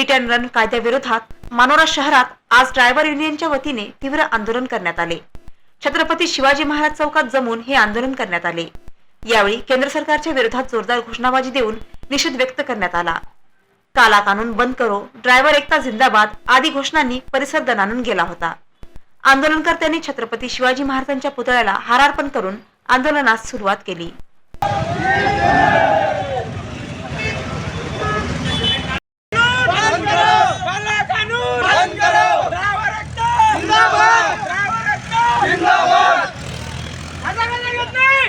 Hit and run कायद्याविरोधात मानोरा शहरात आज ड्रायव्हर युनियनच्या वतीने तीव्र आंदोलन करण्यात आले. छत्रपती शिवाजी महाराज चौकात जमून हे आंदोलन करण्यात आले. यावेळी केंद्र सरकारच्या विरोधात जोरदार घोषणाबाजी देऊन निषेध व्यक्त करण्यात आला. काला कानून बंद करो ड्रायव्हर एकता जिंदाबाद आदी घोषणांनी परिसर दणानून गेला होता. आंदोलनकर्त्यांनी छत्रपती शिवाजी महाराजांच्या पुतळ्याला हारार्पण करून आंदोलनास सुरुवात केली बंद करो काला कानून बंद करो ड्रायव्हर एकटा जिंदाबाद ड्रायव्हर एकटा जिंदाबाद आता काय येत नाही येत नाही ड्रायव्हर एकटा जिंदाबाद